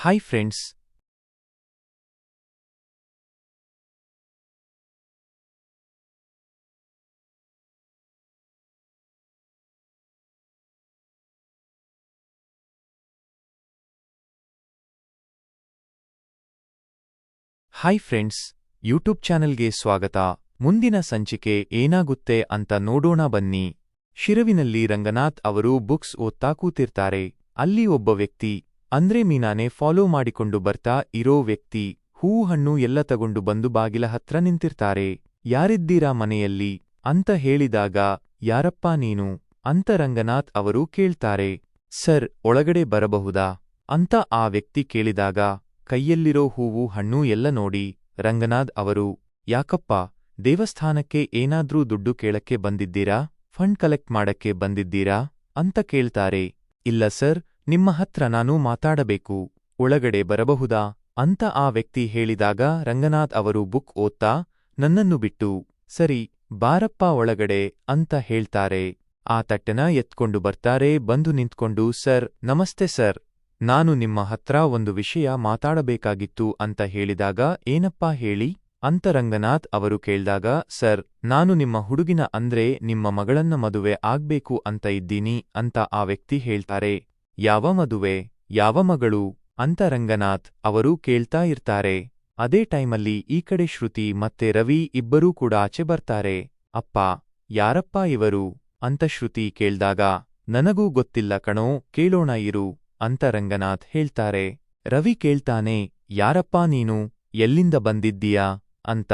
Hi friends hi friends YouTube ಚಾನೆಲ್ಗೆ ಸ್ವಾಗತ. ಮುಂದಿನ ಸಂಚಿಕೆ ಏನಾಗುತ್ತೆ ಅಂತ ನೋಡೋಣ ಬನ್ನಿ. ಶಿರವಿನಲ್ಲಿ ರಂಗನಾಥ್ ಅವರು ಬುಕ್ಸ್ ಓದ್ತಾ ಕೂತಿರ್ತಾರೆ. ಅಲ್ಲಿ ಒಬ್ಬ ವ್ಯಕ್ತಿ ಅಂದ್ರೆ ಮೀನಾನೆ ಫಾಲೋ ಮಾಡಿಕೊಂಡು ಬರ್ತಾ ಇರೋ ವ್ಯಕ್ತಿ ಹೂ ಹಣ್ಣು ಎಲ್ಲ ತಗೊಂಡು ಬಂದು ಬಾಗಿಲ ಹತ್ರ ನಿಂತಿರ್ತಾರೆ. ಯಾರಿದ್ದೀರಾ ಮನೆಯಲ್ಲಿ? ಅಂತ ಹೇಳಿದಾಗ, ಯಾರಪ್ಪ ನೀನು ಅಂತ ರಂಗನಾಥ್ ಅವರು ಕೇಳ್ತಾರೆ. ಸರ್, ಒಳಗಡೆ ಬರಬಹುದಾ ಅಂತ ಆ ವ್ಯಕ್ತಿ ಕೇಳಿದಾಗ, ಕೈಯಲ್ಲಿರೋ ಹೂವು, ಹಣ್ಣು ಎಲ್ಲ ನೋಡಿ ರಂಗನಾಥ್ ಅವರು, ಯಾಕಪ್ಪ? ದೇವಸ್ಥಾನಕ್ಕೆ ಏನಾದ್ರೂ ದುಡ್ಡು ಕೇಳಕ್ಕೆ ಬಂದಿದ್ದೀರಾ? ಫಂಡ್ ಕಲೆಕ್ಟ್ ಮಾಡಕ್ಕೆ ಬಂದಿದ್ದೀರಾ ಅಂತ ಕೇಳ್ತಾರೆ. ಇಲ್ಲ ಸರ್ ನಿಮ್ಮ ಹತ್ರ ನಾನು ಮಾತಾಡಬೇಕು, ಒಳಗಡೆ ಬರಬಹುದಾ? ಅಂತ ಆ ವ್ಯಕ್ತಿ ಹೇಳಿದಾಗ ರಂಗನಾಥ್ ಅವರು ಬುಕ್ ಓದ್ತಾ, ನನ್ನನ್ನು ಬಿಟ್ಟು, ಸರಿ, ಬಾರಪ್ಪ ಒಳಗಡೆ ಅಂತ ಹೇಳ್ತಾರೆ. ಆ ತಟ್ಟೆನ ಎತ್ಕೊಂಡು ಬರ್ತಾರೆ, ಬಂದು ನಿಂತ್ಕೊಂಡು, ಸರ್, ನಮಸ್ತೆ ಸರ್, ನಾನು ನಿಮ್ಮ ಹತ್ರ ಒಂದು ವಿಷಯ ಮಾತಾಡಬೇಕಾಗಿತ್ತು ಅಂತ ಹೇಳಿದಾಗ, ಏನಪ್ಪಾ ಹೇಳಿ? ಅಂತ ರಂಗನಾಥ್ ಅವರು ಕೇಳ್ದಾಗ, ಸರ್, ನಾನು ನಿಮ್ಮ ಹುಡುಗಿನ ಅಂದ್ರೆ ನಿಮ್ಮ ಮಗಳನ್ನ ಮದುವೆ ಆಗ್ಬೇಕು ಅಂತ ಇದ್ದೀನಿ ಅಂತ ಆ ವ್ಯಕ್ತಿ ಹೇಳ್ತಾರೆ. ಯಾವ ಮದುವೆ, ಯಾವ ಮಗಳು ಅಂತ ರಂಗನಾಥ್ ಅವರು ಕೇಳ್ತಾ ಇರ್ತಾರೆ. ಅದೇ ಟೈಮಲ್ಲಿ ಈ ಕಡೆ ಶ್ರುತಿ ಮತ್ತೆ ರವಿ ಇಬ್ಬರೂ ಕೂಡ ಆಚೆ ಬರ್ತಾರೆ. ಅಪ್ಪ, ಯಾರಪ್ಪ ಇವರು? ಅಂತ ಶ್ರುತಿ ಕೇಳ್ದಾಗ, ನನಗೂ ಗೊತ್ತಿಲ್ಲ ಕಣೋ, ಕೇಳೋಣ ಇರು, ಅಂತ ರಂಗನಾಥ್ ಹೇಳ್ತಾರೆ. ರವಿ ಕೇಳ್ತಾನೆ, ಯಾರಪ್ಪ ನೀನು? ಎಲ್ಲಿಂದ ಬಂದಿದ್ದೀಯಾ? ಅಂತ,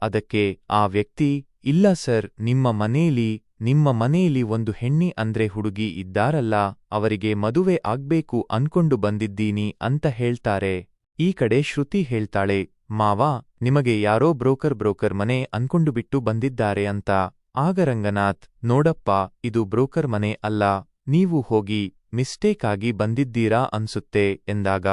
ಅದಕ್ಕೆ, ಆ ವ್ಯಕ್ತಿ, ಇಲ್ಲ ಸರ್, ನಿಮ್ಮ ಮನೇಲಿ ನಿಮ್ಮ ಮನೆಯಲ್ಲಿ ಒಂದು ಹೆಣ್ಣಿ ಅಂದ್ರೆ ಹುಡುಗಿ ಇದ್ದಾರಲ್ಲ, ಅವರಿಗೆ ಮದುವೆ ಆಗ್ಬೇಕು ಅನ್ಕೊಂಡು ಬಂದಿದ್ದೀನಿ ಅಂತ ಹೇಳ್ತಾರೆ. ಈ ಕಡೆ ಶ್ರುತಿ ಹೇಳ್ತಾಳೆ, ಮಾವಾ, ನಿಮಗೆ ಯಾರೋ ಬ್ರೋಕರ್ ಬ್ರೋಕರ್ ಮನೆ ಅನ್ಕೊಂಡು ಬಿಟ್ಟು ಬಂದಿದ್ದಾರೆ ಅಂತ. ಆಗ ರಂಗನಾಥ್, ನೋಡಪ್ಪ, ಇದು ಬ್ರೋಕರ್ ಮನೆ ಅಲ್ಲ, ನೀವು ಹೋಗಿ ಮಿಸ್ಟೇಕ್ ಆಗಿ ಬಂದಿದ್ದೀರಾ ಅನ್ಸುತ್ತೆ ಎಂದಾಗ,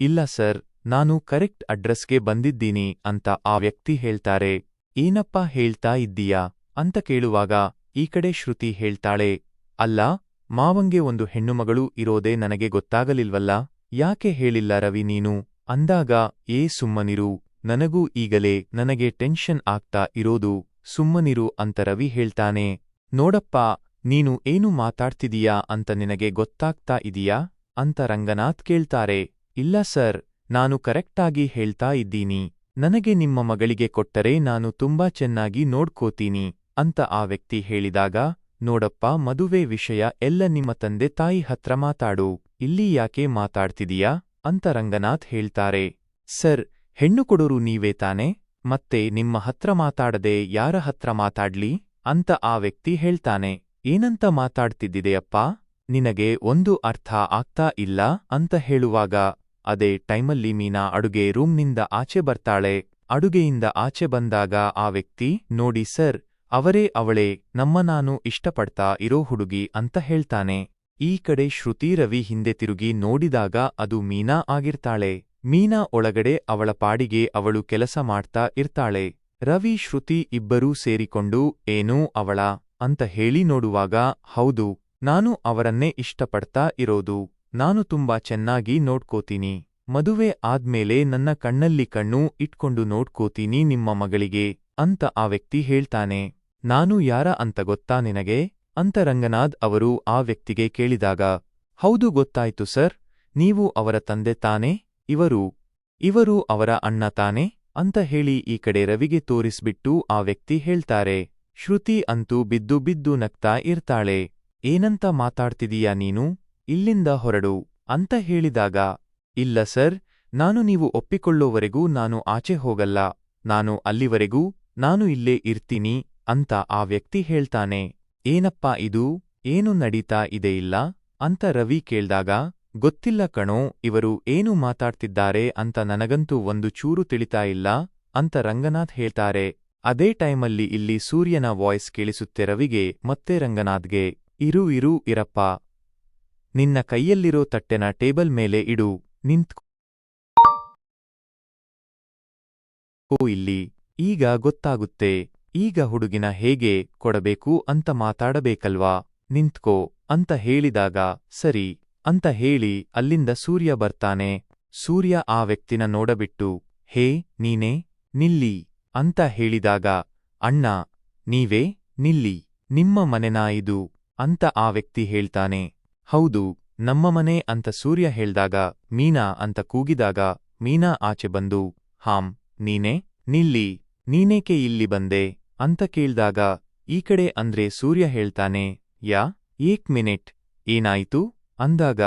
ಇಲ್ಲ ಸರ್, ನಾನು ಕರೆಕ್ಟ್ ಅಡ್ರೆಸ್ಗೆ ಬಂದಿದ್ದೀನಿ ಅಂತ ಆ ವ್ಯಕ್ತಿ ಹೇಳ್ತಾರೆ. ಏನಪ್ಪ ಹೇಳ್ತಾ ಇದ್ದೀಯಾ? ಅಂತ ಕೇಳುವಾಗ ಈ ಕಡೆ ಶ್ರುತಿ ಹೇಳ್ತಾಳೆ, ಅಲ್ಲ, ಮಾವಂಗೆ ಒಂದು ಹೆಣ್ಣುಮಗಳು ಇರೋದೇ ನನಗೆ ಗೊತ್ತಾಗಲಿಲ್ವಲ್ಲ? ಯಾಕೆ ಹೇಳಿಲ್ಲ ರವಿ ನೀನು? ಅಂದಾಗ, ಏ ಸುಮ್ಮನಿರು, ನನಗೂ ಈಗಲೇ ನನಗೆ ಟೆನ್ಷನ್ ಆಗ್ತಾ ಇರೋದು, ಸುಮ್ಮನಿರು ಅಂತ ರವಿ ಹೇಳ್ತಾನೆ. ನೋಡಪ್ಪ, ನೀನು ಏನು ಮಾತಾಡ್ತಿದೀಯಾ ಅಂತ ನಿನಗೆ ಗೊತ್ತಾಗ್ತಾ ಇದೀಯಾ? ಅಂತ ರಂಗನಾಥ್ ಕೇಳ್ತಾರೆ. ಇಲ್ಲ ಸರ್, ನಾನು ಕರೆಕ್ಟಾಗಿ ಹೇಳ್ತಾ ಇದ್ದೀನಿ. ನನಗೆ ನಿಮ್ಮ ಮಗಳಿಗೆ ಕೊಟ್ಟರೆ ನಾನು ತುಂಬಾ ಚೆನ್ನಾಗಿ ನೋಡ್ಕೋತೀನಿ. ಅಂತ ಆ ವ್ಯಕ್ತಿ ಹೇಳಿದಾಗ, ನೋಡಪ್ಪ, ಮದುವೆ ವಿಷಯ ಎಲ್ಲ ನಿಮ್ಮ ತಂದೆ ತಾಯಿ ಹತ್ರ ಮಾತಾಡು, ಇಲ್ಲಿ ಯಾಕೆ ಮಾತಾಡ್ತಿದೀಯಾ? ಅಂತ ರಂಗನಾಥ್ ಹೇಳ್ತಾರೆ. ಸರ್, ಹೆಣ್ಣು ಕೊಡೋರು ನೀವೇ ತಾನೆ? ಮತ್ತೆ ನಿಮ್ಮ ಹತ್ರ ಮಾತಾಡದೆ ಯಾರ ಹತ್ರ ಮಾತಾಡ್ಲಿ? ಅಂತ ಆ ವ್ಯಕ್ತಿ ಹೇಳ್ತಾನೆ. ಏನಂತ ಮಾತಾಡ್ತಿದ್ದಿದೆಯಪ್ಪ? ನಿನಗೆ ಒಂದು ಅರ್ಥ ಆಗ್ತಾ ಇಲ್ಲ? ಅಂತ ಹೇಳುವಾಗ, ಅದೇ ಟೈಮಲ್ಲಿ ಮೀನಾ ಅಡುಗೆ ರೂಮ್ನಿಂದ ಆಚೆ ಬರ್ತಾಳೆ. ಅಡುಗೆಯಿಂದ ಆಚೆ ಬಂದಾಗ ಆ ವ್ಯಕ್ತಿ, ನೋಡಿ ಸರ್ ಅವರೇ ಅವಳೇ, ನಮ್ಮ ನಾನು ಇಷ್ಟಪಡ್ತಾ ಇರೋ ಹುಡುಗಿ ಅಂತ ಹೇಳ್ತಾನೆ. ಈ ಕಡೆ ಶ್ರುತಿ ರವಿ ಹಿಂದೆ ತಿರುಗಿ ನೋಡಿದಾಗ ಅದು ಮೀನಾ ಆಗಿರ್ತಾಳೆ. ಮೀನಾ ಒಳಗಡೆ ಅವಳ ಪಾಡಿಗೆ ಅವಳು ಕೆಲಸ ಮಾಡ್ತಾ ಇರ್ತಾಳೆ. ರವಿ, ಶ್ರುತಿ ಇಬ್ಬರೂ ಸೇರಿಕೊಂಡು, ಏನೂ ಅವಳ ಅಂತ ಹೇಳಿ ನೋಡುವಾಗ, ಹೌದು, ನಾನು ಅವರನ್ನೇ ಇಷ್ಟಪಡ್ತಾ ಇರೋದು. ನಾನು ತುಂಬಾ ಚೆನ್ನಾಗಿ ನೋಡ್ಕೋತೀನಿ. ಮದುವೆ ಆದ್ಮೇಲೆ ನನ್ನ ಕಣ್ಣಲ್ಲಿ ಕಣ್ಣು ಇಟ್ಕೊಂಡು ನೋಡ್ಕೋತೀನಿ ನಿಮ್ಮ ಮಗಳಿಗೆ ಅಂತ ಆ ವ್ಯಕ್ತಿ ಹೇಳ್ತಾನೆ. ನಾನು ಯಾರ ಅಂತ ಗೊತ್ತಾ ನಿನಗೆ? ಅಂತ ರಂಗನಾಥ್ ಅವರು ಆ ವ್ಯಕ್ತಿಗೆ ಕೇಳಿದಾಗ, ಹೌದು ಗೊತ್ತಾಯ್ತು ಸರ್, ನೀವು ಅವರ ತಂದೆ ತಾನೇ? ಇವರು ಇವರು ಅವರ ಅಣ್ಣ ತಾನೇ? ಅಂತ ಹೇಳಿ ಈ ಕಡೆ ರವಿಗೆ ತೋರಿಸ್ಬಿಟ್ಟು ಆ ವ್ಯಕ್ತಿ ಹೇಳ್ತಾರೆ, ಶ್ರುತಿ ಅಂತೂ ಬಿದ್ದು ಬಿದ್ದು ನಗ್ತಾ ಇರ್ತಾಳೆ. ಏನಂತ ಮಾತಾಡ್ತಿದೀಯಾ ನೀನು? ಇಲ್ಲಿಂದ ಹೊರಡು, ಅಂತ ಹೇಳಿದಾಗ, ಇಲ್ಲ ಸರ್, ನಾನು ನೀವು ಒಪ್ಪಿಕೊಳ್ಳೋವರೆಗೂ ನಾನು ಆಚೆ ಹೋಗಲ್ಲ. ನಾನು ಅಲ್ಲಿವರೆಗೂ, ನಾನು ಇಲ್ಲೇ ಇರ್ತೀನಿ. ಅಂತ ಆ ವ್ಯಕ್ತಿ ಹೇಳ್ತಾನೆ, ಏನಪ್ಪ ಇದು? ಏನು ನಡೀತಾ ಇದೆಯಿಲ್ಲ ಅಂತ ರವಿ ಕೇಳ್ದಾಗ, ಗೊತ್ತಿಲ್ಲ ಕಣೋ, ಇವರು ಏನು ಮಾತಾಡ್ತಿದ್ದಾರೆ ಅಂತ ನನಗಂತೂ ಒಂದು ಚೂರು ತಿಳಿತಾ ಇಲ್ಲ ಅಂತ ರಂಗನಾಥ್ ಹೇಳ್ತಾರೆ. ಅದೇ ಟೈಮಲ್ಲಿ ಇಲ್ಲಿ ಸೂರ್ಯನ ವಾಯ್ಸ್ ಕೇಳಿಸುತ್ತೆ ರವಿಗೆ, ಮತ್ತೆ ರಂಗನಾಥ್ಗೆ, ಇರು ಇರು, ಇರಪ್ಪ. ನಿನ್ನ ಕೈಯಲ್ಲಿರೋ ತಟ್ಟೆನ ಟೇಬಲ್ ಮೇಲೆ ಇಡು, ನಿಂತ್ಕೋ. ಇಲ್ಲಿ. ಈಗ ಗೊತ್ತಾಗುತ್ತೆ. ಈಗ ಹುಡುಗಿನ ಹೇಗೆ ಕೊಡಬೇಕು ಅಂತ ಮಾತಾಡಬೇಕಲ್ವಾ? ನಿಂತ್ಕೋ ಅಂತ ಹೇಳಿದಾಗ, ಸರಿ ಅಂತ ಹೇಳಿ ಅಲ್ಲಿಂದ ಸೂರ್ಯ ಬರ್ತಾನೆ. ಸೂರ್ಯ ಆ ವ್ಯಕ್ತಿನ ನೋಡಬಿಟ್ಟು, ಹೇ, ನೀನೇ, ನಿಲ್ಲಿ ಅಂತ ಹೇಳಿದಾಗ, ಅಣ್ಣ, ನೀವೇ, ನಿಲ್ಲಿ, ನಿಮ್ಮ ಮನೆನಾ ಇದು? ಅಂತ ಆ ವ್ಯಕ್ತಿ ಹೇಳ್ತಾನೆ. ಹೌದು, ನಮ್ಮ ಮನೆ ಅಂತ ಸೂರ್ಯ ಹೇಳ್ದಾಗ, ಮೀನಾ ಅಂತ ಕೂಗಿದಾಗ, ಮೀನಾ ಆಚೆ ಬಂದು, ಹಾಂ, ನೀನೇ, ನಿಲ್ಲಿ, ನೀನೇಕೆ ಇಲ್ಲಿ ಬಂದೆ? ಅಂತ ಕೇಳ್ದಾಗ, ಈ ಕಡೆ ಅಂದ್ರೆ ಸೂರ್ಯ ಹೇಳ್ತಾನೆ, ಯಾ, ಏಕ್ ಮಿನಿಟ್, ಏನಾಯ್ತು? ಅಂದಾಗ,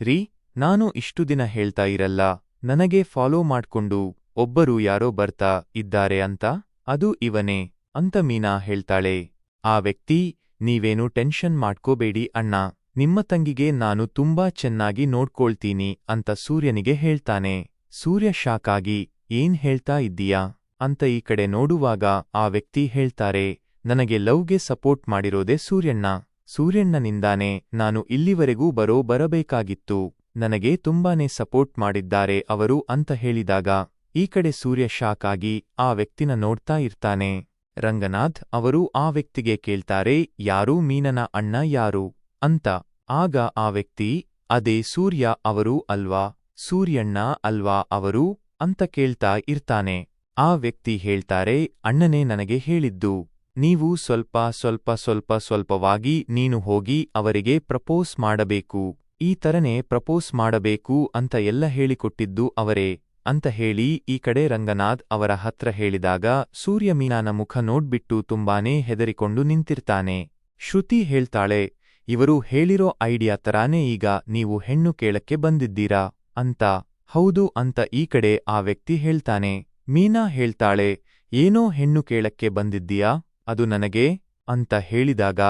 ರೀ, ನಾನು ಇಷ್ಟು ದಿನ ಹೇಳ್ತಾ ಇರಲ್ಲ, ನನಗೆ ಫಾಲೋ ಮಾಡ್ಕೊಂಡು ಒಬ್ಬರು ಯಾರೋ ಬರ್ತಾ ಇದ್ದಾರೆ ಅಂತ, ಅದು ಇವನೇ, ಅಂತ ಮೀನಾ ಹೇಳ್ತಾಳೆ. ಆ ವ್ಯಕ್ತಿ, ನೀವೇನು ಟೆನ್ಷನ್ ಮಾಡ್ಕೋಬೇಡಿ ಅಣ್ಣ, ನಿಮ್ಮ ತಂಗಿಗೆ ನಾನು ತುಂಬಾ ಚೆನ್ನಾಗಿ ನೋಡ್ಕೊಳ್ತೀನಿ ಅಂತ ಸೂರ್ಯನಿಗೆ ಹೇಳ್ತಾನೆ. ಸೂರ್ಯ ಶಾಕಾಗಿ, ಏನ್ ಹೇಳ್ತಾ ಇದ್ದೀಯಾ? ಅಂತ ಈ ಕಡೆ ನೋಡುವಾಗ ಆ ವ್ಯಕ್ತಿ ಹೇಳ್ತಾರೆ, ನನಗೆ ಲವ್ಗೆ ಸಪೋರ್ಟ್ ಮಾಡಿರೋದೇ ಸೂರ್ಯಣ್ಣ. ಸೂರ್ಯಣ್ಣನಿಂದಾನೆ ನಾನು ಇಲ್ಲಿವರೆಗೂ ಬರೋ ಬರಬೇಕಾಗಿತ್ತು. ನನಗೆ ತುಂಬಾನೇ ಸಪೋರ್ಟ್ ಮಾಡಿದ್ದಾರೆ ಅವರು ಅಂತ ಹೇಳಿದಾಗ ಈ ಕಡೆ ಸೂರ್ಯ ಆಗಿ ಆ ವ್ಯಕ್ತಿನ ನೋಡ್ತಾ ಇರ್ತಾನೆ. ರಂಗನಾಥ್ ಅವರು ಆ ವ್ಯಕ್ತಿಗೆ ಕೇಳ್ತಾರೆ, ಯಾರು ಮೀನನ ಅಣ್ಣ ಯಾರು? ಅಂತ. ಆಗ ಆ ವ್ಯಕ್ತಿ, ಅದೇ ಸೂರ್ಯ ಅವರು ಅಲ್ವಾ? ಸೂರ್ಯಣ್ಣ ಅಲ್ವಾ ಅವರು? ಅಂತ ಕೇಳ್ತಾ ಇರ್ತಾನೆ. ಆ ವ್ಯಕ್ತಿ ಹೇಳ್ತಾರೆ, ಅಣ್ಣನೇ ನನಗೆ ಹೇಳಿದ್ದು, ನೀವು ಸ್ವಲ್ಪ ಸ್ವಲ್ಪ ಸ್ವಲ್ಪ ಸ್ವಲ್ಪವಾಗಿ ನೀನು ಹೋಗಿ ಅವರಿಗೆ ಪ್ರಪೋಸ್ ಮಾಡಬೇಕು, ಈ ತರನೇ ಪ್ರಪೋಸ್ ಮಾಡಬೇಕು ಅಂತ ಎಲ್ಲ ಹೇಳಿಕೊಟ್ಟಿದ್ದು ಅವರೇ, ಅಂತ ಹೇಳಿ ಈ ಕಡೆ ರಂಗನಾಥ್ ಅವರ ಹತ್ರ ಹೇಳಿದಾಗ ಸೂರ್ಯಮೀನಾನ ಮುಖ ನೋಡ್ಬಿಟ್ಟು ತುಂಬಾನೇ ಹೆದರಿಕೊಂಡು ನಿಂತಿರ್ತಾನೆ. ಶ್ರುತಿ ಹೇಳ್ತಾಳೆ, ಇವರು ಹೇಳಿರೋ ಐಡಿಯಾ ತರಾನೇ ಈಗ ನೀವು ಹೆಣ್ಣು ಕೇಳಕ್ಕೆ ಬಂದಿದ್ದೀರಾ? ಅಂತ. ಹೌದು, ಅಂತ ಈ ಕಡೆ ಆ ವ್ಯಕ್ತಿ ಹೇಳ್ತಾನೆ. ಮೀನಾ ಹೇಳ್ತಾಳೆ, ಏನೋ ಹೆಣ್ಣು ಕೇಳಕ್ಕೆ ಬಂದಿದ್ದೀಯಾ? ಅದು ನನಗೆ? ಅಂತ ಹೇಳಿದಾಗ,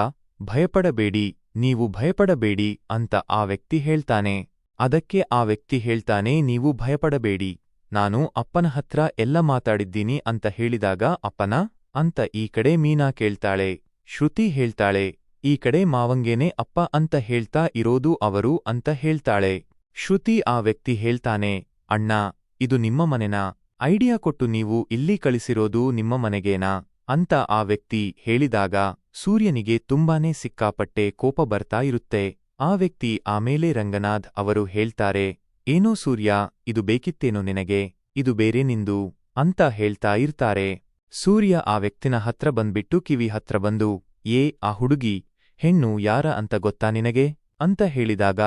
ಭಯಪಡಬೇಡಿ, ನೀವು ಭಯಪಡಬೇಡಿ ಅಂತ ಆ ವ್ಯಕ್ತಿ ಹೇಳ್ತಾನೆ. ಅದಕ್ಕೆ ಆ ವ್ಯಕ್ತಿ ಹೇಳ್ತಾನೆ, ನೀವು ಭಯಪಡಬೇಡಿ, ನಾನು ಅಪ್ಪನ ಹತ್ರ ಎಲ್ಲ ಮಾತಾಡಿದ್ದೀನಿ ಅಂತ ಹೇಳಿದಾಗ, ಅಪ್ಪನ? ಅಂತ ಈ ಕಡೆ ಮೀನಾ ಕೇಳ್ತಾಳೆ. ಶ್ರುತಿ ಹೇಳ್ತಾಳೆ, ಈ ಕಡೆ ಮಾವಂಗೇನೆ ಅಪ್ಪ ಅಂತ ಹೇಳ್ತಾ ಇರೋದು ಅವರು ಅಂತ ಹೇಳ್ತಾಳೆ. ಶ್ರುತಿ ಆ ವ್ಯಕ್ತಿ ಹೇಳ್ತಾನೆ, ಅಣ್ಣ, ಇದು ನಿಮ್ಮ ಮನೆನಾ? ಐಡಿಯಾ ಕೊಟ್ಟು ನೀವು ಇಲ್ಲಿ ಕಳಿಸಿರೋದು ನಿಮ್ಮ ಮನೆಗೇನಾ? ಅಂತ ಆ ವ್ಯಕ್ತಿ ಹೇಳಿದಾಗ ಸೂರ್ಯನಿಗೆ ತುಂಬಾನೇ ಸಿಕ್ಕಾಪಟ್ಟೆ ಕೋಪ ಬರ್ತಾ ಇರುತ್ತೆ. ಆ ವ್ಯಕ್ತಿ ಆಮೇಲೆ ರಂಗನಾಥ್ ಅವರು ಹೇಳ್ತಾರೆ, ಏನೋ ಸೂರ್ಯ, ಇದು ಬೇಕಿತ್ತೇನೋ ನಿನಗೆ? ಇದು ಬೇರೆ ನಿಂದು? ಅಂತ ಹೇಳ್ತಾ ಇರ್ತಾರೆ. ಸೂರ್ಯ ಆ ವ್ಯಕ್ತಿನ ಹತ್ರ ಬಂದ್ಬಿಟ್ಟು ಕಿವಿ ಹತ್ರ ಬಂದು, ಏ, ಆ ಹುಡುಗಿ, ಹೆಣ್ಣು ಯಾರ ಅಂತ ಗೊತ್ತಾ ನಿನಗೆ? ಅಂತ ಹೇಳಿದಾಗ,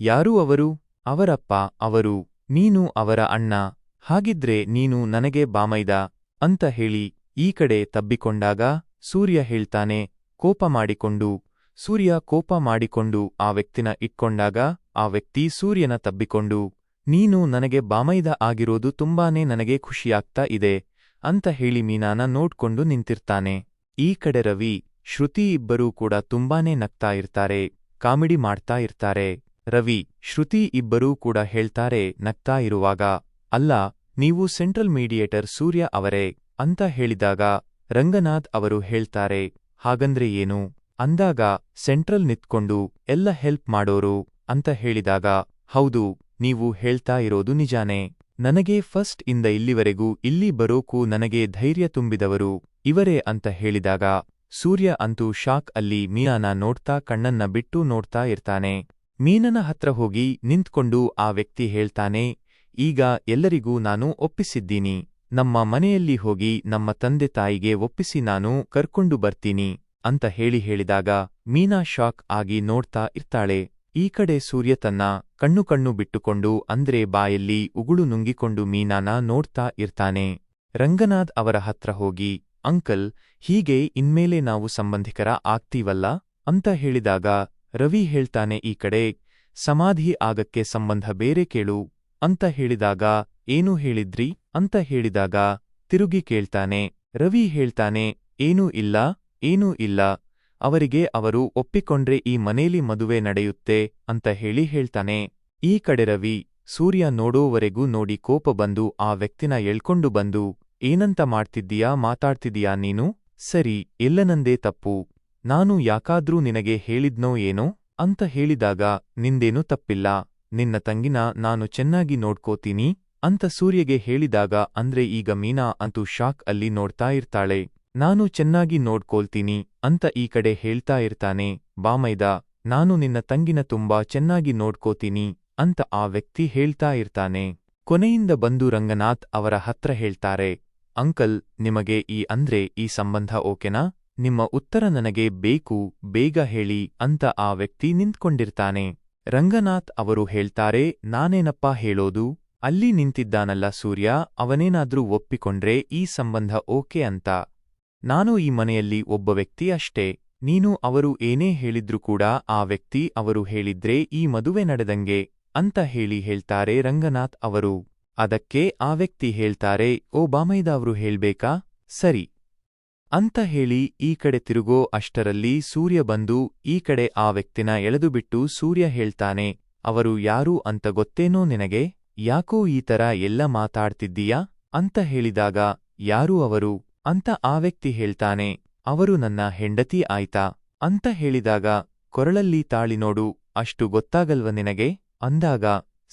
ಯಾರೂ ಅವರು? ಅವರಪ್ಪ, ಅವರು, ನೀನು ಅವರ ಅಣ್ಣ ಹಾಗಿದ್ರೆ ನೀನು ನನಗೆ ಬಾಮೈದ ಅಂತ ಹೇಳಿ ಈ ಕಡೆ ತಬ್ಬಿಕೊಂಡಾಗ ಸೂರ್ಯ ಹೇಳ್ತಾನೆ, ಕೋಪ ಮಾಡಿಕೊಂಡು. ಸೂರ್ಯ ಕೋಪ ಮಾಡಿಕೊಂಡು ಆ ವ್ಯಕ್ತಿನ ಇಟ್ಕೊಂಡಾಗ ಆ ವ್ಯಕ್ತಿ ಸೂರ್ಯನ ತಬ್ಬಿಕೊಂಡು, ನೀನು ನನಗೆ ಬಾಮೈದ ಆಗಿರೋದು ತುಂಬಾನೇ ನನಗೆ ಖುಷಿಯಾಗ್ತಾ ಇದೆ ಅಂತ ಹೇಳಿ ಮೀನಾನ ನೋಡ್ಕೊಂಡು ನಿಂತಿರ್ತಾನೆ. ಈ ಕಡೆ ರವಿ, ಶ್ರುತಿ ಇಬ್ಬರೂ ಕೂಡ ತುಂಬಾನೇ ನಗ್ತಾ ಇರ್ತಾರೆ, ಕಾಮಿಡಿ ಮಾಡ್ತಾ ಇರ್ತಾರೆ. ರವಿ, ಶ್ರುತಿ ಇಬ್ಬರೂ ಕೂಡ ಹೇಳ್ತಾರೆ ನಗ್ತಾ ಇರುವಾಗ ಅಲ್ಲ, ನೀವು ಸೆಂಟ್ರಲ್ ಮೀಡಿಯೇಟರ್ ಸೂರ್ಯ ಅವರೇ ಅಂತ ಹೇಳಿದಾಗ ರಂಗನಾಥ್ ಅವರು ಹೇಳ್ತಾರೆ, ಹಾಗಂದ್ರೆ ಏನು? ಅಂದಾಗ ಸೆಂಟ್ರಲ್ ನಿತ್ಕೊಂಡು ಎಲ್ಲ ಹೆಲ್ಪ್ ಮಾಡೋರು ಅಂತ ಹೇಳಿದಾಗ, ಹೌದು, ನೀವು ಹೇಳ್ತಾ ಇರೋದು ನಿಜಾನೇ. ನನಗೆ ಫಸ್ಟ್ ಇಂದ ಇಲ್ಲಿವರೆಗೂ ಇಲ್ಲಿ ಬರೋಕು ನನಗೆ ಧೈರ್ಯ ತುಂಬಿದವರು ಇವರೇ ಅಂತ ಹೇಳಿದಾಗ, ಸೂರ್ಯ ಅಂತೂ ಶಾಕ್ ಅಲ್ಲಿ ಮೀನಾನ ನೋಡ್ತಾ ಕಣ್ಣನ್ನ ಬಿಟ್ಟು ನೋಡ್ತಾ ಇರ್ತಾನೆ. ಮೀನನ ಹತ್ರ ಹೋಗಿ ನಿಂತ್ಕೊಂಡು ಆ ವ್ಯಕ್ತಿ ಹೇಳ್ತಾನೆ ಈಗ ಎಲ್ಲರಿಗೂ ನಾನು ಒಪ್ಪಿಸಿದ್ದೀನಿ. ನಮ್ಮ ಮನೆಯಲ್ಲಿ ಹೋಗಿ ನಮ್ಮ ತಂದೆ ತಾಯಿಗೆ ಒಪ್ಪಿಸಿ ನಾನು ಕರ್ಕೊಂಡು ಬರ್ತೀನಿ ಅಂತ ಹೇಳಿ ಹೇಳಿದಾಗ ಮೀನಾ ಶಾಕ್ ಆಗಿ ನೋಡ್ತಾ ಇರ್ತಾಳೆ. ಈ ಕಡೆ ಸೂರ್ಯ ತನ್ನ ಕಣ್ಣು ಕಣ್ಣು ಬಿಟ್ಟುಕೊಂಡು ಅಂದ್ರೆ ಬಾಯಲ್ಲಿ ಉಗುಳು ನುಂಗಿಕೊಂಡು ಮೀನಾನ ನೋಡ್ತಾ ಇರ್ತಾನೆ. ರಂಗನಾಥ್ ಅವರ ಹತ್ರ ಹೋಗಿ, ಅಂಕಲ್, ಹೀಗೆ ಇನ್ಮೇಲೆ ನಾವು ಸಂಬಂಧಿಕರ ಆಗ್ತೀವಲ್ಲ? ಅಂತ ಹೇಳಿದಾಗ ರವಿ ಹೇಳ್ತಾನೆ, ಈ ಕಡೆ ಸಮಾಧಿ ಆಗಕ್ಕೆ ಸಂಬಂಧ ಬೇರೆ ಕೇಳು. ಅಂತ ಹೇಳಿದಾಗ, ಏನು ಹೇಳಿದ್ರಿ? ಅಂತ ಹೇಳಿದಾಗ, ತಿರುಗಿ ಕೇಳ್ತಾನೆ, ರವಿ ಹೇಳ್ತಾನೆ, ಏನೂ ಇಲ್ಲ ಏನೂ ಇಲ್ಲ, ಅವರಿಗೆ ಅವರು ಒಪ್ಪಿಕೊಂಡ್ರೆ ಈ ಮನೇಲಿ ಮದುವೆ ನಡೆಯುತ್ತೆ ಅಂತ ಹೇಳಿ ಹೇಳ್ತಾನೆ. ಈ ಕಡೆ ರವಿ, ಸೂರ್ಯ ನೋಡೋವರೆಗೂ ನೋಡಿ ಕೋಪ ಬಂದು, ಆ ವ್ಯಕ್ತಿನ ಎಳ್ಕೊಂಡು ಬಂದು, ಏನಂತ ಮಾಡ್ತಿದ್ದೀಯಾ ಮಾತಾಡ್ತಿದೀಯಾ ನೀನು? ಸರಿ, ಎಲ್ಲನಂದೇ ತಪ್ಪು. ನಾನು ಯಾಕಾದ್ರೂ ನಿನಗೆ ಹೇಳಿದ್ನೋ ಏನೋ? ಅಂತ ಹೇಳಿದಾಗ, ನಿಂದೇನೂ ತಪ್ಪಿಲ್ಲ. ನಿನ್ನ ತಂಗಿನ ನಾನು ಚೆನ್ನಾಗಿ ನೋಡ್ಕೋತೀನಿ ಅಂತ ಸೂರ್ಯಗೆ ಹೇಳಿದಾಗ ಅಂದ್ರೆ ಈಗ ಮೀನಾ ಅಂತೂ ಶಾಕ್ ಅಲ್ಲಿ ನೋಡ್ತಾ ಇರ್ತಾಳೆ. ನಾನು ಚೆನ್ನಾಗಿ ನೋಡ್ಕೊಳ್ತೀನಿ ಅಂತ ಈ ಕಡೆ ಹೇಳ್ತಾ ಇರ್ತಾನೆ. ಬಾಮೈದ, ನಾನು ನಿನ್ನ ತಂಗಿನ ತುಂಬಾ ಚೆನ್ನಾಗಿ ನೋಡ್ಕೋತೀನಿ ಅಂತ ಆ ವ್ಯಕ್ತಿ ಹೇಳ್ತಾ ಇರ್ತಾನೆ. ಕೊನೆಯಿಂದ ಬಂದು ರಂಗನಾಥ್ ಅವರ ಹತ್ರ ಹೇಳ್ತಾರೆ, ಅಂಕಲ್, ನಿಮಗೆ ಈ ಅಂದ್ರೆ ಈ ಸಂಬಂಧ ಓಕೆನಾ? ನಿಮ್ಮ ಉತ್ತರ ನನಗೆ ಬೇಕು, ಬೇಗ ಹೇಳಿ ಅಂತ ಆ ವ್ಯಕ್ತಿ ನಿಂತ್ಕೊಂಡಿರ್ತಾನೆ. ರಂಗನಾಥ್ ಅವರು ಹೇಳ್ತಾರೆ, ನಾನೇನಪ್ಪ ಹೇಳೋದು? ಅಲ್ಲಿ ನಿಂತಿದ್ದಾನಲ್ಲ ಸೂರ್ಯ, ಅವನೇನಾದ್ರೂ ಒಪ್ಪಿಕೊಂಡ್ರೆ ಈ ಸಂಬಂಧ ಓಕೆ ಅಂತ. ನಾನು ಈ ಮನೆಯಲ್ಲಿ ಒಬ್ಬ ವ್ಯಕ್ತಿ ಅಷ್ಟೇ ನೀನು ಅವರು ಏನೇ ಹೇಳಿದ್ರೂ ಕೂಡ ಆ ವ್ಯಕ್ತಿ ಅವರು ಹೇಳಿದ್ರೆ ಈ ಮದುವೆ ನಡೆದಂಗೆ ಅಂತ ಹೇಳಿ ಹೇಳ್ತಾರೆ ರಂಗನಾಥ್ ಅವರು. ಅದಕ್ಕೆ ಆ ವ್ಯಕ್ತಿ ಹೇಳ್ತಾರೆ, ಓ ಬಾಮೈದಾವ್ರು ಹೇಳ್ಬೇಕಾ? ಸರಿ. ಅಂತ ಹೇಳಿ ಈ ಕಡೆ ತಿರುಗೋ ಅಷ್ಟರಲ್ಲಿ ಸೂರ್ಯ ಬಂದು ಈ ಕಡೆ ಆ ವ್ಯಕ್ತಿನ ಎಳೆದುಬಿಟ್ಟು ಸೂರ್ಯ ಹೇಳ್ತಾನೆ, ಅವರು ಯಾರು ಅಂತ ಗೊತ್ತೇನೋ ನಿನಗೆ? ಯಾಕೋ ಈ ತರ ಎಲ್ಲ ಮಾತಾಡ್ತಿದ್ದೀಯಾ? ಅಂತ ಹೇಳಿದಾಗ, ಯಾರು ಅವರು? ಅಂತ ಆ ವ್ಯಕ್ತಿ ಹೇಳ್ತಾನೆ, ಅವರು ನನ್ನ ಹೆಂಡತಿ ಆಯ್ತಾ? ಅಂತ ಹೇಳಿದಾಗ, ಕೊರಳಲ್ಲಿ ತಾಳಿ ನೋಡು, ಅಷ್ಟು ಗೊತ್ತಾಗಲ್ವ ನಿನಗೆ? ಅಂದಾಗ,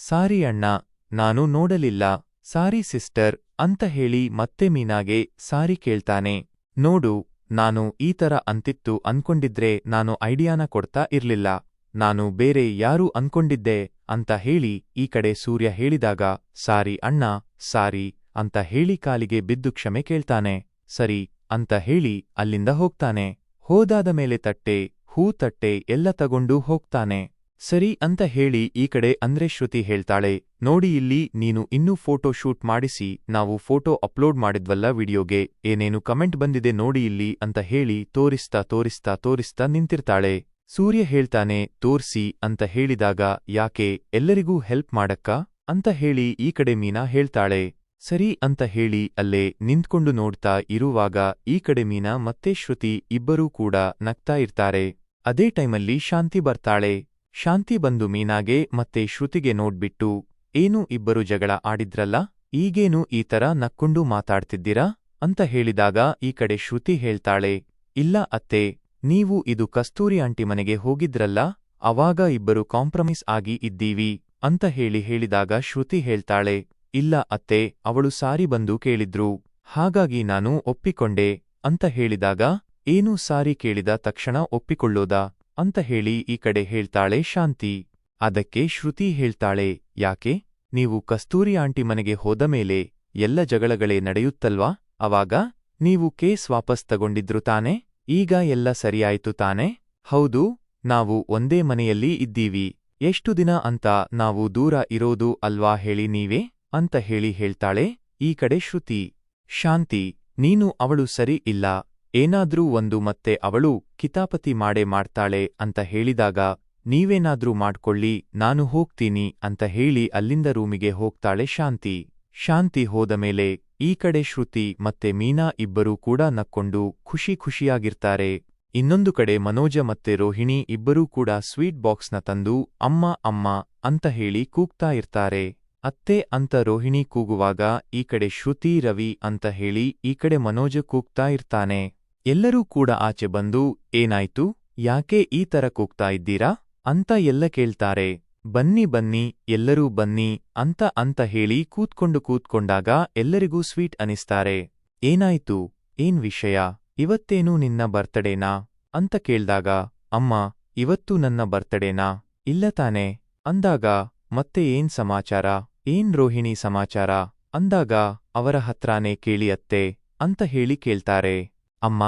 ಸಾರಿ ಅಣ್ಣ, ನಾನು ನೋಡಲಿಲ್ಲ, ಸಾರಿ ಸಿಸ್ಟರ್, ಅಂತ ಹೇಳಿ ಮತ್ತೆ ಮೀನಾಗೆ ಸಾರಿ ಕೇಳ್ತಾನೆ. ನೋಡು, ನಾನು ಈ ಥರ ಅಂತಿತ್ತು ಅನ್ಕೊಂಡಿದ್ರೆ ನಾನು ಐಡಿಯಾನ ಕೊಡ್ತಾ ಇರ್ಲಿಲ್ಲ. ನಾನು ಬೇರೆ ಯಾರು ಅನ್ಕೊಂಡಿದ್ದೆ ಅಂತ ಹೇಳಿ ಈ ಕಡೆ ಸೂರ್ಯ ಹೇಳಿದಾಗ, ಸಾರಿ ಅಣ್ಣ, ಸಾರಿ ಅಂತ ಹೇಳಿ ಕಾಲಿಗೆ ಬಿದ್ದು ಕ್ಷಮೆ ಕೇಳ್ತಾನೆ. ಸರಿ ಅಂತ ಹೇಳಿ ಅಲ್ಲಿಂದ ಹೋಗ್ತಾನೆ. ಹೋದಾದ ಮೇಲೆ ತಟ್ಟೆ, ಹೂ ತಟ್ಟೆ ಎಲ್ಲ ತಗೊಂಡು ಹೋಗ್ತಾನೆ. ಸರಿ ಅಂತ ಹೇಳಿ ಈ ಕಡೆ ಅಂದ್ರೆ ಶ್ರುತಿ ಹೇಳ್ತಾಳೆ, ನೋಡಿ ಇಲ್ಲಿ ನೀನು ಇನ್ನೂ ಫೋಟೋ ಶೂಟ್ ಮಾಡಿಸಿ, ನಾವು ಫೋಟೋ ಅಪ್ಲೋಡ್ ಮಾಡಿದ್ವಲ್ಲ ವಿಡಿಯೋಗೆ, ಏನೇನು ಕಮೆಂಟ್ ಬಂದಿದೆ ನೋಡಿ ಇಲ್ಲಿ ಅಂತ ಹೇಳಿ ತೋರಿಸ್ತಾ ತೋರಿಸ್ತಾ ತೋರಿಸ್ತಾ ನಿಂತಿರ್ತಾಳೆ. ಸೂರ್ಯ ಹೇಳ್ತಾನೆ, ತೋರ್ಸಿ ಅಂತ ಹೇಳಿದಾಗ, ಯಾಕೆ, ಎಲ್ಲರಿಗೂ ಹೆಲ್ಪ್ ಮಾಡಕ್ಕ? ಅಂತ ಹೇಳಿ ಈ ಕಡೆ ಮೀನಾ ಹೇಳ್ತಾಳೆ. ಸರಿ ಅಂತ ಹೇಳಿ ಅಲ್ಲೇ ನಿಂತ್ಕೊಂಡು ನೋಡ್ತಾ ಇರುವಾಗ ಈ ಕಡೆ ಮೀನಾ ಮತ್ತೆ ಶ್ರುತಿ ಇಬ್ಬರೂ ಕೂಡ ನಗ್ತಾ ಇರ್ತಾರೆ. ಅದೇ ಟೈಮಲ್ಲಿ ಶಾಂತಿ ಬರ್ತಾಳೆ. ಶಾಂತಿ ಬಂದು ಮೀನಾಗೆ ಮತ್ತೆ ಶ್ರುತಿಗೆ ನೋಡ್ಬಿಟ್ಟು, ಏನು ಇಬ್ಬರು ಜಗಳ ಆಡಿದ್ರಲ್ಲ, ಈಗೇನು ಈ ತರ ನಕ್ಕೊಂಡು ಮಾತಾಡ್ತಿದ್ದೀರಾ? ಅಂತ ಹೇಳಿದಾಗ ಈ ಕಡೆ ಶ್ರುತಿ ಹೇಳ್ತಾಳೆ, ಇಲ್ಲ ಅತ್ತೆ, ನೀವು ಇದು ಕಸ್ತೂರಿ ಆಂಟಿ ಮನೆಗೆ ಹೋಗಿದ್ರಲ್ಲ, ಅವಾಗ ಇಬ್ಬರು ಕಾಂಪ್ರಮೈಸ್ ಆಗಿ ಇದ್ದೀವಿ, ಅಂತ ಹೇಳಿ ಹೇಳಿದಾಗ ಶ್ರುತಿ ಹೇಳ್ತಾಳೆ, ಇಲ್ಲ ಅತ್ತೆ, ಅವಳು ಸಾರಿ ಬಂದು ಕೇಳಿದ್ರು, ಹಾಗಾಗಿ ನಾನು ಒಪ್ಪಿಕೊಂಡೆ, ಅಂತ ಹೇಳಿದಾಗ, ಏನು ಸಾರಿ ಕೇಳಿದ ತಕ್ಷಣ ಒಪ್ಪಿಕೊಳ್ಳೋದಾ? ಅಂತ ಹೇಳಿ ಈ ಕಡೆ ಹೇಳ್ತಾಳೆ ಶಾಂತಿ. ಅದಕ್ಕೆ ಶ್ರುತಿ ಹೇಳ್ತಾಳೆ, ಯಾಕೆ? ನೀವು ಕಸ್ತೂರಿ ಆಂಟಿ ಮನೆಗೆ ಹೋದ ಮೇಲೆ ಎಲ್ಲ ಜಗಳಗಳೇ ನಡೆಯುತ್ತಲ್ವಾ? ಅವಾಗ ನೀವು ಕೇಸ್ ವಾಪಸ್ ತಗೊಂಡಿದ್ರು ತಾನೆ? ಈಗ ಎಲ್ಲ ಸರಿಯಾಯ್ತು ತಾನೆ? ಹೌದು, ನಾವು ಒಂದೇ ಮನೆಯಲ್ಲಿ ಇದ್ದೀವಿ. ಎಷ್ಟು ದಿನ ಅಂತ ನಾವು ದೂರ ಇರೋದು ಅಲ್ವಾ ಹೇಳಿ ನೀವೇ? ಅಂತ ಹೇಳಿ ಹೇಳ್ತಾಳೆ ಈ ಕಡೆ ಶ್ರುತಿ. ಶಾಂತಿ, ನೀನು ಅವಳು ಸರಿ ಇಲ್ಲ. ಏನಾದ್ರೂ ಒಂದು ಮತ್ತೆ ಅವಳು ಕಿತಾಪತಿ ಮಾಡೇ ಮಾಡ್ತಾಳೆ ಅಂತ ಹೇಳಿದಾಗ, ನೀವೇನಾದ್ರೂ ಮಾಡ್ಕೊಳ್ಳಿ, ನಾನು ಹೋಗ್ತೀನಿ ಅಂತ ಹೇಳಿ ಅಲ್ಲಿಂದ ರೂಮಿಗೆ ಹೋಗ್ತಾಳೆ ಶಾಂತಿ. ಶಾಂತಿ ಹೋದ ಮೇಲೆ ಈ ಕಡೆ ಶ್ರುತಿ ಮತ್ತೆ ಮೀನಾ ಇಬ್ಬರೂ ಕೂಡ ನಕ್ಕೊಂಡು ಖುಷಿ ಖುಷಿಯಾಗಿರ್ತಾರೆ. ಇನ್ನೊಂದು ಕಡೆ ಮನೋಜ ಮತ್ತೆ ರೋಹಿಣಿ ಇಬ್ಬರೂ ಕೂಡ ಸ್ವೀಟ್ ಬಾಕ್ಸ್ನ ತಂದು, ಅಮ್ಮ ಅಮ್ಮ, ಅಂತ ಹೇಳಿ ಕೂಗ್ತಾ ಇರ್ತಾರೆ. ಅತ್ತೆ ಅಂತ ರೋಹಿಣಿ ಕೂಗುವಾಗ ಈ ಕಡೆ ಶ್ರುತಿ, ರವಿ ಅಂತ ಹೇಳಿ ಈ ಕಡೆ ಮನೋಜ ಕೂಗ್ತಾ ಇರ್ತಾನೆ. ಎಲ್ಲರೂ ಕೂಡ ಆಚೆ ಬಂದು, ಏನಾಯ್ತು? ಯಾಕೆ ಈ ತರ ಕೂಗ್ತಾ ಇದ್ದೀರಾ? ಅಂತ ಎಲ್ಲ ಕೇಳ್ತಾರೆ. ಬನ್ನಿ ಬನ್ನಿ, ಎಲ್ಲರೂ ಬನ್ನಿ, ಅಂತ ಅಂತ ಹೇಳಿ ಕೂತ್ಕೊಂಡು ಕೂತ್ಕೊಂಡಾಗ ಎಲ್ಲರಿಗೂ ಸ್ವೀಟ್ ಅನಿಸ್ತಾರೆ. ಏನಾಯ್ತು? ಏನ್ ವಿಷಯ? ಇವತ್ತೇನು ನಿನ್ನ ಬರ್ತಡೇನಾ? ಅಂತ ಕೇಳ್ದಾಗ, ಅಮ್ಮ, ಇವತ್ತು ನನ್ನ ಬರ್ತಡೇನಾ? ಇಲ್ಲ ತಾನೆ. ಅಂದಾಗ, ಮತ್ತೆ ಏನ್ ಸಮಾಚಾರ? ಏನ್ ರೋಹಿಣಿ ಸಮಾಚಾರ? ಅಂದಾಗ, ಅವರ ಹತ್ರಾನೇ ಕೇಳಿ ಅತ್ತೆ, ಅಂತ ಹೇಳಿ ಕೇಳ್ತಾರೆ. ಅಮ್ಮ,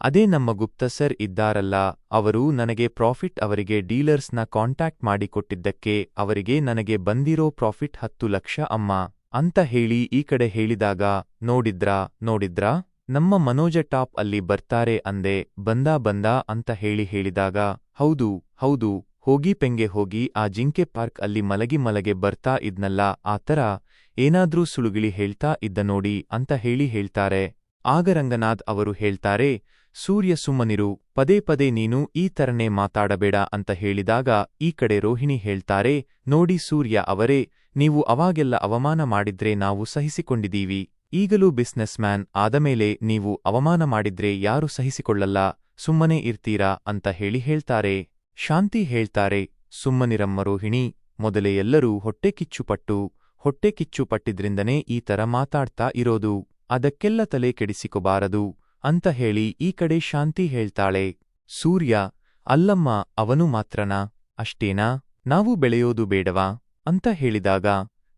ಅದೇ ನಮ್ಮ ಗುಪ್ತ ಸರ್ ಇದ್ದಾರಲ್ಲ, ಅವರು ನನಗೆ ಪ್ರಾಫಿಟ್ ಅವರಿಗೆ ಡೀಲರ್ಸ್ನ ಕಾಂಟ್ಯಾಕ್ಟ್ ಮಾಡಿಕೊಟ್ಟಿದ್ದಕ್ಕೆ ಅವರಿಗೆ ನನಗೆ ಬಂದಿರೋ ಪ್ರಾಫಿಟ್ ಹತ್ತು ಲಕ್ಷ ಅಮ್ಮ, ಅಂತ ಹೇಳಿ ಈ ಕಡೆ ಹೇಳಿದಾಗ, ನೋಡಿದ್ರಾ ನೋಡಿದ್ರಾ? ನಮ್ಮ ಮನೋಜ ಟಾಪ್ ಅಲ್ಲಿ ಬರ್ತಾರೆ ಅಂದೆ, ಬಂದಾ ಬಂದಾ ಅಂತ ಹೇಳಿ ಹೇಳಿದಾಗ, ಹೌದು ಹೌದು, ಹೋಗಿ ಪೆಂಗೆ ಹೋಗಿ ಆ ಜಿಂಕೆ ಪಾರ್ಕ್ ಅಲ್ಲಿ ಮಲಗಿ ಮಲಗೆ ಬರ್ತಾ ಇದ್ನಲ್ಲ, ಆ ಏನಾದ್ರೂ ಸುಳುಗಿಳಿ ಹೇಳ್ತಾ ಇದ್ದ ನೋಡಿ, ಅಂತ ಹೇಳಿ ಹೇಳ್ತಾರೆ. ಆಗ ರಂಗನಾಥ್ ಅವರು ಹೇಳ್ತಾರೆ, ಸೂರ್ಯ ಸುಮ್ಮನಿರು, ಪದೇ ಪದೇ ನೀನು ಈ ತರನೇ ಮಾತಾಡಬೇಡ ಅಂತ ಹೇಳಿದಾಗ ಈ ಕಡೆ ರೋಹಿಣಿ ಹೇಳ್ತಾರೆ, ನೋಡಿ ಸೂರ್ಯ ಅವರೇ, ನೀವು ಅವಾಗೆಲ್ಲ ಅವಮಾನ ಮಾಡಿದ್ರೆ ನಾವು ಸಹಿಸಿಕೊಂಡಿದೀವಿ ಈಗಲೂ ಬಿಸ್ನೆಸ್ ಮ್ಯಾನ್ ಆದಮೇಲೆ ನೀವು ಅವಮಾನ ಮಾಡಿದ್ರೆ ಯಾರು ಸಹಿಸಿಕೊಳ್ಳಲ್ಲ, ಸುಮ್ಮನೆ ಇರ್ತೀರಾ ಅಂತ ಹೇಳಿ ಹೇಳ್ತಾರೆ. ಶಾಂತಿ ಹೇಳ್ತಾರೆ, ಸುಮ್ಮನಿರಮ್ಮ ರೋಹಿಣಿ, ಮೊದಲೇ ಎಲ್ಲರೂ ಹೊಟ್ಟೆ ಕಿಚ್ಚುಪಟ್ಟು, ಹೊಟ್ಟೆ ಕಿಚ್ಚು ಪಟ್ಟಿದ್ರಿಂದನೇ ಈ ತರ ಮಾತಾಡ್ತಾ ಇರೋದು. ಅದಕ್ಕೆಲ್ಲ ತಲೆ ಕೆಡಿಸಿಕೊಬಾರದು ಅಂತ ಹೇಳಿ ಈ ಕಡೆ ಶಾಂತಿ ಹೇಳ್ತಾಳೆ, ಸೂರ್ಯ, ಅಲ್ಲಮ್ಮ, ಅವನು ಮಾತ್ರನಾ? ಅಷ್ಟೇನಾ? ನಾವು ಬೆಳೆಯೋದು ಬೇಡವಾ? ಅಂತ ಹೇಳಿದಾಗ,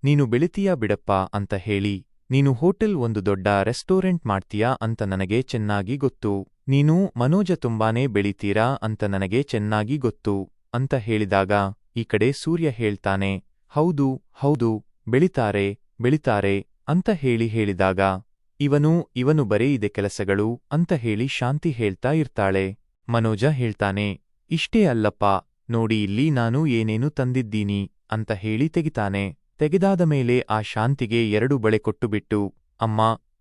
ನೀನು ಬೆಳಿತೀಯಾ ಬಿಡಪ್ಪ ಅಂತ ಹೇಳಿ, ನೀನು ಹೋಟೆಲ್ ಒಂದು ದೊಡ್ಡ ರೆಸ್ಟೋರೆಂಟ್ ಮಾಡ್ತೀಯಾ ಅಂತ ನನಗೆ ಚೆನ್ನಾಗಿ ಗೊತ್ತು, ನೀನು ಮನೋಜ ತುಂಬಾನೇ ಬೆಳಿತೀರಾ ಅಂತ ನನಗೆ ಚೆನ್ನಾಗಿ ಗೊತ್ತು ಅಂತ ಹೇಳಿದಾಗ, ಈ ಕಡೆ ಸೂರ್ಯ ಹೇಳ್ತಾನೆ, ಹೌದು ಹೌದು, ಬೆಳಿತಾರೆ ಬೆಳಿತಾರೆ ಅಂತ ಹೇಳಿ ಹೇಳಿದಾಗ ಇವನು ಇವನು ಬರೇ ಇದೆ ಕೆಲಸಗಳು ಅಂತ ಹೇಳಿ ಶಾಂತಿ ಹೇಳ್ತಾ ಇರ್ತಾಳೆ. ಮನೋಜ ಹೇಳ್ತಾನೆ, ಇಷ್ಟೇ ಅಲ್ಲಪ್ಪ, ನೋಡಿ ಇಲ್ಲಿ ನಾನು ಏನೇನು ತಂದಿದ್ದೀನಿ ಅಂತ ಹೇಳಿ ತೆಗಿತಾನೆ. ತೆಗೆದಾದ ಮೇಲೆ ಆ ಶಾಂತಿಗೆ ಎರಡು ಬಳೆ ಕೊಟ್ಟುಬಿಟ್ಟು, ಅಮ್ಮ,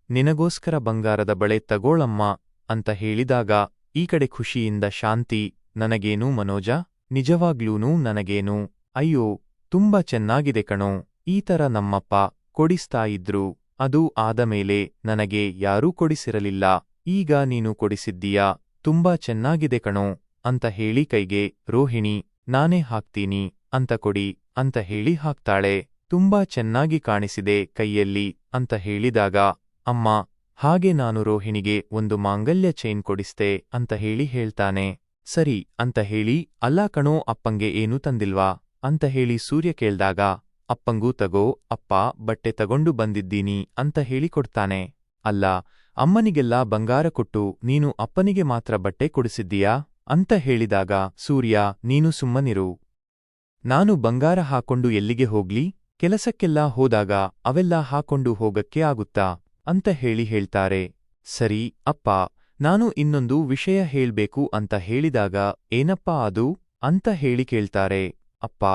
ನಿನಗೋಸ್ಕರ ಬಂಗಾರದ ಬಳೆ ತಗೋಳಮ್ಮ ಅಂತ ಹೇಳಿದಾಗ, ಈ ಕಡೆ ಖುಷಿಯಿಂದ ಶಾಂತಿ, ನನಗೇನು ಮನೋಜ? ನಿಜವಾಗ್ಲೂನೂ ನನಗೇನು? ಅಯ್ಯೋ, ತುಂಬಾ ಚೆನ್ನಾಗಿದೆ ಕಣೋ, ಈ ನಮ್ಮಪ್ಪ ಕೊಡಿಸ್ತಾ ಇದ್ರು. ಅದು ಆದ ಮೇಲೆ ನನಗೆ ಯಾರೂ ಕೊಡಿಸಿರಲಿಲ್ಲ, ಈಗ ನೀನು ಕೊಡಿಸಿದ್ದೀಯಾ, ತುಂಬಾ ಚೆನ್ನಾಗಿದೆ ಕಣೋ, ಅಂತ ಹೇಳಿ ಕೈಗೆ, ರೋಹಿಣಿ, ನಾನೇ ಹಾಕ್ತೀನಿ, ಅಂತ ಕೊಡಿ, ಅಂತ ಹೇಳಿ ಹಾಕ್ತಾಳೆ, ತುಂಬಾ ಚೆನ್ನಾಗಿ ಕಾಣಿಸಿದೆ ಕೈಯಲ್ಲಿ, ಅಂತ ಹೇಳಿದಾಗ, ಅಮ್ಮ, ಹಾಗೆ ನಾನು ರೋಹಿಣಿಗೆ ಒಂದು ಮಾಂಗಲ್ಯ ಚೈನ್ ಕೊಡಿಸ್ತೆ, ಅಂತ ಹೇಳಿ ಹೇಳ್ತಾನೆ, ಸರಿ, ಅಂತ ಹೇಳಿ, ಅಲ್ಲ ಕಣೋ, ಅಪ್ಪಂಗೆ ಏನೂ ತಂದಿಲ್ವಾ, ಅಂತ ಹೇಳಿ ಸೂರ್ಯ ಕೇಳ್ದಾಗ ಅಪ್ಪಂಗೂ ತಗೋ, ಅಪ್ಪ, ಬಟ್ಟೆ ತಗೊಂಡು ಬಂದಿದ್ದೀನಿ ಅಂತ ಹೇಳಿಕೊಡ್ತಾನೆ. ಅಲ್ಲ, ಅಮ್ಮನಿಗೆಲ್ಲ ಬಂಗಾರ ಕೊಟ್ಟು ನೀನು ಅಪ್ಪನಿಗೆ ಮಾತ್ರ ಬಟ್ಟೆ ಕೊಡಿಸಿದ್ದೀಯಾ? ಅಂತ ಹೇಳಿದಾಗ, ಸೂರ್ಯ, ನೀನು ಸುಮ್ಮನಿರು. ನಾನು ಬಂಗಾರ ಹಾಕೊಂಡು ಎಲ್ಲಿಗೆ ಹೋಗ್ಲಿ? ಕೆಲಸಕ್ಕೆಲ್ಲ ಹೋದಾಗ ಅವೆಲ್ಲ ಹಾಕೊಂಡು ಹೋಗಕ್ಕೆ ಆಗುತ್ತಾ? ಅಂತ ಹೇಳಿ ಹೇಳ್ತಾರೆ. ಸರಿ, ಅಪ್ಪ, ನಾನು ಇನ್ನೊಂದು ವಿಷಯ ಹೇಳ್ಬೇಕು ಅಂತ ಹೇಳಿದಾಗ, ಏನಪ್ಪಾ ಅದು? ಅಂತ ಹೇಳಿ ಕೇಳ್ತಾರೆ. ಅಪ್ಪ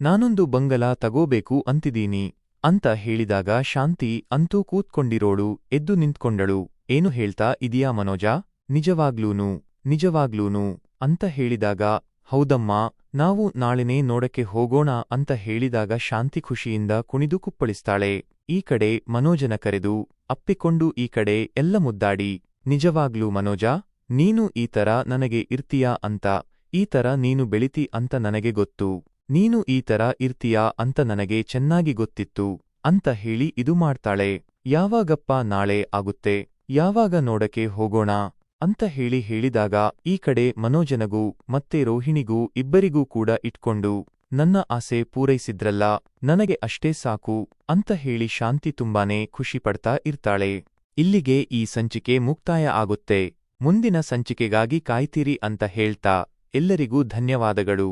ನಾನೊಂದು ಬಂಗಲ ತಗೋಬೇಕು ಅಂತಿದ್ದೀನಿ ಅಂತ ಹೇಳಿದಾಗ ಶಾಂತಿ ಅಂತೂ ಕೂತ್ಕೊಂಡಿರೋಳು, ಎದ್ದು ನಿಂತ್ಕೊಂಡಳು. ಏನು ಹೇಳ್ತಾ ಇದೀಯಾ ಮನೋಜ? ನಿಜವಾಗ್ಲೂನು ನಿಜವಾಗ್ಲೂನು ಅಂತ ಹೇಳಿದಾಗ, ಹೌದಮ್ಮ, ನಾವು ನಾಳೆನೇ ನೋಡಕ್ಕೆ ಹೋಗೋಣ ಅಂತ ಹೇಳಿದಾಗ ಶಾಂತಿ ಖುಷಿಯಿಂದ ಕುಣಿದು ಕುಪ್ಪಳಿಸ್ತಾಳೆ. ಈ ಕಡೆ ಮನೋಜನ ಕರೆದು, ಅಪ್ಪಿಕೊಂಡು ಈ ಕಡೆ ಎಲ್ಲ ಮುದ್ದಾಡಿ. ನಿಜವಾಗ್ಲೂ ಮನೋಜ, ನೀನು ಈ ತರ ನನಗೆ ಇರ್ತೀಯಾ ಅಂತ, ಈ ತರ ನೀನು ಬೆಳಿತಿ ಅಂತ ನನಗೆ ಗೊತ್ತು. ನೀನು ಈ ತರ ಇರ್ತೀಯಾ ಅಂತ ನನಗೆ ಚೆನ್ನಾಗಿ ಗೊತ್ತಿತ್ತು. ಅಂತ ಹೇಳಿ ಇದು ಮಾಡ್ತಾಳೆ. ಯಾವಾಗಪ್ಪ ನಾಳೆ ಆಗುತ್ತೆ? ಯಾವಾಗ ನೋಡಕ್ಕೆ ಹೋಗೋಣ? ಅಂತ ಹೇಳಿ ಹೇಳಿದಾಗ ಈ ಕಡೆ ಮನೋಜನಗೂ ಮತ್ತೆ ರೋಹಿಣಿಗೂ ಇಬ್ಬರಿಗೂ ಕೂಡ ಇಟ್ಕೊಂಡು, ನನ್ನ ಆಸೆ ಪೂರೈಸಿದ್ರಲ್ಲ, ನನಗೆ ಅಷ್ಟೇ ಸಾಕು, ಅಂತ ಹೇಳಿ ಶಾಂತಿ ತುಂಬಾನೇ ಖುಷಿ ಪಡ್ತಾ ಇರ್ತಾಳೆ. ಇಲ್ಲಿಗೆ ಈ ಸಂಚಿಕೆ ಮುಕ್ತಾಯ ಆಗುತ್ತೆ. ಮುಂದಿನ ಸಂಚಿಕೆಗಾಗಿ ಕಾಯ್ತೀರಿ ಅಂತ ಹೇಳ್ತಾ, ಎಲ್ಲರಿಗೂ ಧನ್ಯವಾದಗಳು.